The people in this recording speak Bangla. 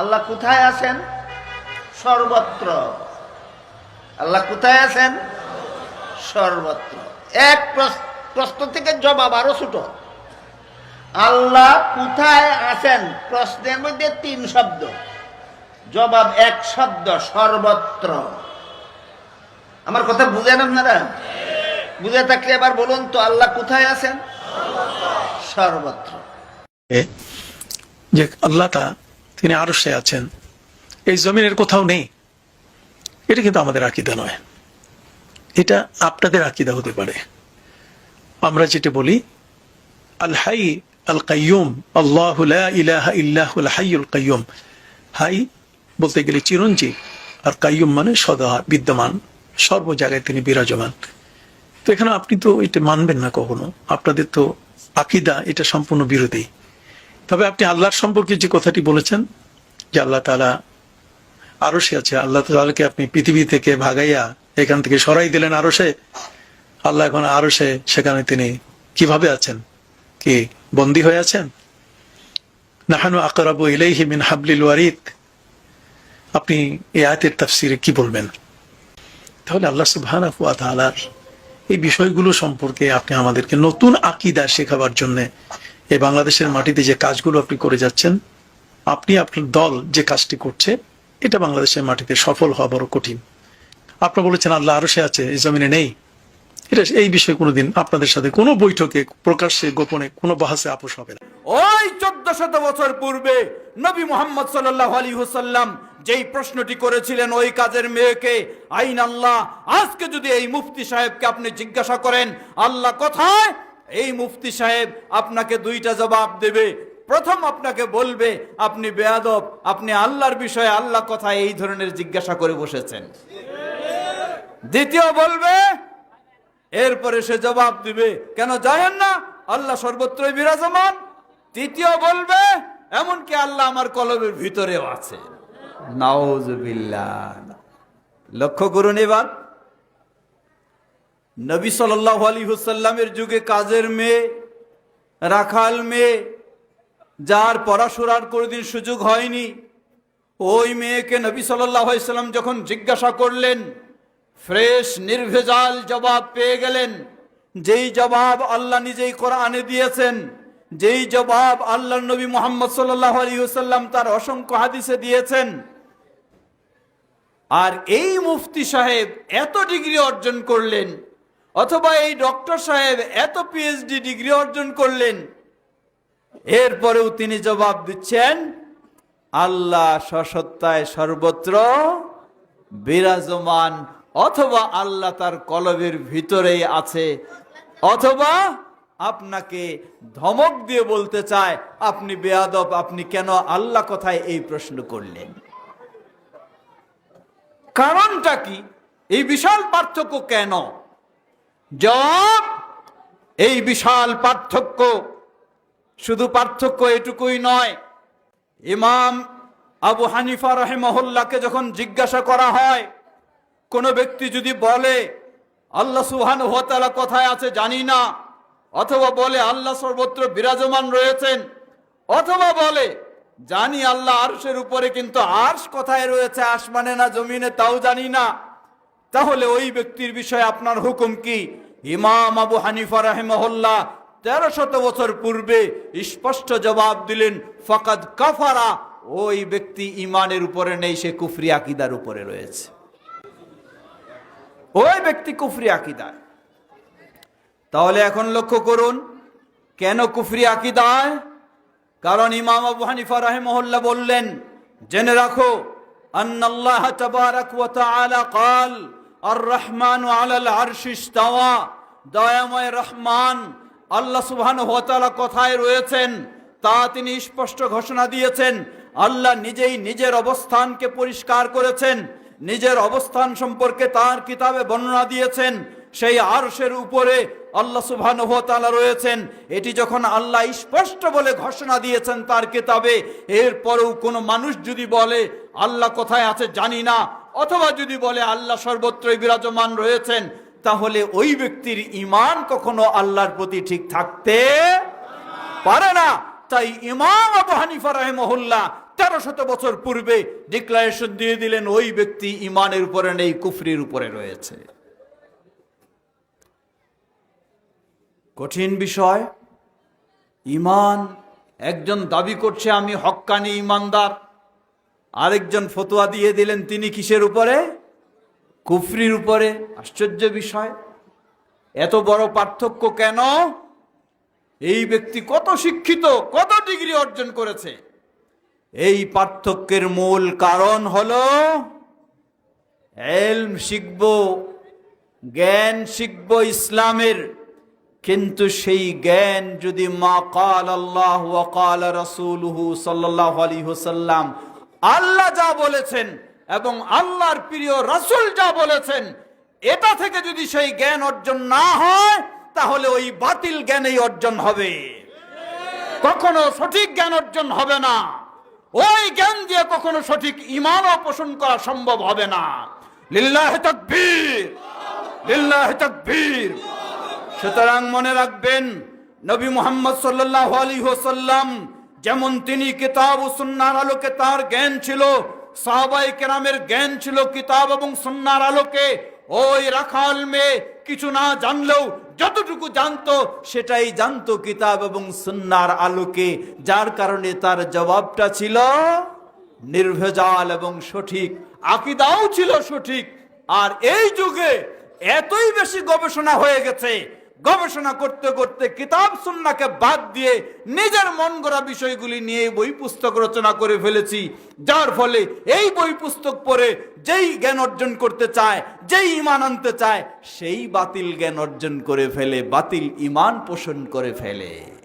আল্লাহ কোথায় আছেন? সর্বত্র। আল্লাহ কোথায় আছেন? সর্বত্র। এক প্রশ্ন থেকে জবাব আরও ছোট। আল্লাহ কোথায় আছেন? প্রশ্নের মধ্যে তিন শব্দ। জবাব এক শব্দ, সর্বত্র। আমার কথা বুঝেন আপনারা? বুঝে থাকলে এবার বলুন তো, আল্লাহ কোথায় আছেন? সর্বত্র। যে আল্লাহটা তিনি আরশে আছেন। এই জমিনের কোথাও নেই। এটা কিন্তু আমাদের আকিদা নয়। এটা আপনাদের আকিদা হতে পারে। আমরা যেটা বলি, আল হাই আল কাইয়ুম, আল্লাহ ইলাহা কাইয়ুম। হাই বলতে গেলে চিরঞ্জীব, আর কাইয়ুম মানে সদা বিদ্যমান, সর্ব জায়গায় তিনি বিরাজমান। তো এখানে আপনি তো এটা মানবেন না কখনো। আপনাদের তো আকিদা এটা সম্পূর্ণ বিরোধী। তবে আপনি আল্লাহর সম্পর্কে যে কথাটি বলেছেন, যে আল্লাহ তালা আরও সে আছে, আল্লাহ তালাকে আপনি পৃথিবী থেকে ভাগাইয়া এখান থেকে সরাই দিলেন আরও সে আল্লাহ এখন আরও সেখানে তিনি কীভাবে আছেন? কি বন্দী হয়ে আছেন? নাহানু আকরাবু ইলাইহি মিন হাবলিল ওয়ারিদ। আপনি এই আয়াতের তাফসিরে কি বলবেন? তাহলে আল্লাহ সুবহানাহু ওয়া এই বিষয়গুলো সম্পর্কে আপনি আমাদেরকে নতুন আকিদা শেখাবার জন্য এই বাংলাদেশের মাটিতে যে কাজগুলো আপনি করে যাচ্ছেন, আপনি আপনার দল যে কাজটি করছে, এটা বাংলাদেশের মাটিতে সফল হওয়া বড় কঠিন। আপনারা বলেছেন, আল্লাহ আরও সে আছে, এই জমিনে নেই। এটা এই বিষয়ে কোনোদিন আপনাদের সাথে কোনো বৈঠকে, প্রকাশ্যে, গোপনে, কোনো বাহাসে আপোষ হবে না। ওই চোদ্দ শত বছর পূর্বে নবী মোহাম্মদ সাল্লাহ আলী হুসাল্লাম যেই প্রশ্নটি করেছিলেন, ওই কাজের মেয়েকে, আইন আল্লাহ, আজকে যদি এই মুফতি সাহেবকে আপনি জিজ্ঞাসা করেন, আল্লাহ কোথায় এই মুফতি সাহেব আপনাকে দুইটা জবাব দেবে। প্রথম আপনাকে বলবে, আপনি বেয়াদব, আপনি আল্লাহর বিষয়ে আল্লাহ কোথায় এই ধরনের জিজ্ঞাসা করে বসেছেন। দ্বিতীয় বলবে, এরপরে সে জবাব দিবে, কেন জানেন না? আল্লাহ সর্বত্রই বিরাজমান। তৃতীয় বলবে, এমনকি আল্লাহ আমার কলবের ভিতরেও আছে। নাউজুবিল্লাহ। লক্ষ্য করুন এবার। নবী সাল্লাহ আলী হুসাল্লামের যুগে কাজের মেয়ে, রাখাল মেয়ে, যার পড়াশোনার কোনোদিন সুযোগ হয়নি, ওই মেয়েকে নবী সাল্লাম যখন জিজ্ঞাসা করলেন, ফ্রেশ, নির্ভেজাল জবাব পেয়ে গেলেন, যেই জবাব আল্লাহ নিজেই কোরআনে দিয়েছেন, যেই জবাব আল্লাহ নবী মোহাম্মদ সাল্লাহ আলী হুসাল্লাম তার অসংখ্য হাদিসে দিয়েছেন, আর এই মুফতি সাহেব এত ডিগ্রি অর্জন করলেন অথবা এই ডক্টর সাহেব এত পিএইচডি ডিগ্রি অর্জন করলেন, এরপরেও তিনি জবাব দিচ্ছেন, আল্লাহ সসত্তায় সর্বত্র বিরাজমান অথবা আল্লাহ তার কলবের ভিতরেই আছে, অথবা আপনাকে ধমক দিয়ে বলতে চায়, আপনি বেয়াদব, আপনি কেন আল্লাহ কথায় এই প্রশ্ন করলেন? কারণটা কি? এই বিশাল পার্থক্য কেন? জবাব, এই বিশাল পার্থক্য, শুধু পার্থক্য এটুকুই নয়, ইমাম আবু হানিফা রহেমহল্লাকে যখন জিজ্ঞাসা করা হয়, কোনো ব্যক্তি যদি বলে, আল্লাহ সুহান হতালা কোথায় আছে জানি না, অথবা বলে, আল্লাহ সর্বত্র বিরাজমান রয়েছেন, অথবা বলে, জানি আল্লাহ আরশের উপরে কিন্তু আরশ কোথায় রয়েছে, আসমানে না জমিনে, তাও জানি না তাহলে ওই ব্যক্তির বিষয়ে আপনার হুকুম কি? ইমাম আবু হানিফা রাহেমহল্লা তেরো শত বছর পূর্বে স্পষ্ট জবাব দিলেন ফকাত কাফারা। ওই ব্যক্তি ইমানের উপরে নেই, সে কুফরি আকিদার উপরে রয়েছে। ওই ব্যক্তি কুফরি আকিদায়। তাহলে এখন লক্ষ্য করুন, কেন কুফরি আকিদায়? কারণ ইমাম আবু হানিফা রাহেমহল্লা বললেন, জেনে রাখো আন্নাল্লাহ তাবারাক ওয়া তাআলা قال الرحمن على العرش استوى দয়াময় রহমান আল্লাহ সুবহানাহু ওয়া তাআলা কোথায় রয়েছেন তা তিনি স্পষ্ট ঘোষণা দিয়েছেন আল্লাহ নিজেই নিজের অবস্থানকে পরিষ্কার করেছেন নিজের অবস্থান সম্পর্কে তার কিতাবে বর্ণনা দিয়েছেন সেই আরশের উপরে আল্লাহ সুবহানাহু রয়েছেন। এটি যখন আল্লাহ স্পষ্ট বলে ঘোষণা দিয়েছেন তার কিতাবে, এরপরেও কোনো মানুষ যদি বলে, আল্লাহ কোথায় আছে জানি না, অথবা যদি বলে, আল্লাহ সর্বত্রই বিরাজমান রয়েছেন, তাহলে ওই ব্যক্তির ইমান কখনো আল্লাহর প্রতি ঠিক থাকতে পারে না। তাই ইমাম আবু হানিফা রহমহুল্লাহ তেরো শত বছর পূর্বে ডিক্লারেশন দিয়ে দিলেন, ওই ব্যক্তি ইমানের উপরে নেই, কুফরির উপরে রয়েছে। কঠিন বিষয়। ইমান একজন দাবি করছে, আমি হক্কানি ইমানদার আরেকজন ফতোয়া দিয়ে দিলেন, তিনি কিসের উপরে? কুফরির উপরে। আশ্চর্য বিষয়। এত বড় পার্থক্য কেন? এই ব্যক্তি কত শিক্ষিত, কত ডিগ্রি অর্জন করেছে। এই পার্থক্যের মূল কারণ হল এলম শিখব, জ্ঞান শিখব ইসলামের। কিন্তু সেই জ্ঞান যদি মা কাল আল্লাহ ওয়াকাল রসুলহু সাল্লাহ আলী হুসাল্লাম আল্লাহ যা বলেছেন এবং আল্লাহর প্রিয় রাসূল যা বলেছেন, এটা থেকে যদি সেই জ্ঞান অর্জন না হয়, তাহলে ওই বাতিল জ্ঞানেই অর্জন হবে। কখনো সঠিক জ্ঞান অর্জন হবে না। ওই জ্ঞান দিয়ে কখনো সঠিক ইমানও পোষণ করা সম্ভব হবে না। লিল্লাহ তাকবীর! লিল্লাহ তাকবীর! সুতরাং মনে রাখবেন, নবী মোহাম্মদ সাল্লাল্লাহু আলাইহি ওয়াসাল্লাম যেমন তিনি কিতাব ও সুন্নাহর আলোকে তার জ্ঞান ছিল সাহাবাই কেরামের জ্ঞান ছিল কিতাব এবং সুন্নাহর আলোকে, ওই রাখাল মেয়ে কিছু না জানলেও যতটুকু জানতো সেটাই জানতো কিতাব এবং সুন্নার আলোকে, যার কারণে তার জবাবটা ছিল নির্ভেজাল এবং সঠিক, আকিদাও ছিল সঠিক। আর এই যুগে এতই বেশি গবেষণা হয়ে গেছে গবেষণা করতে করতে, কিতাব সুন্নাকে বাদ দিয়ে নিজের মন গড়া বিষয়গুলি নিয়ে বই পুস্তক রচনা করে ফেলেছি। যার ফলে এই বই পুস্তক পড়ে যেই জ্ঞান অর্জন করতে চায়, যেই ইমান আনতে চায়, সেই বাতিল জ্ঞান অর্জন করে ফেলে, বাতিল ইমান পোষণ করে ফেলে।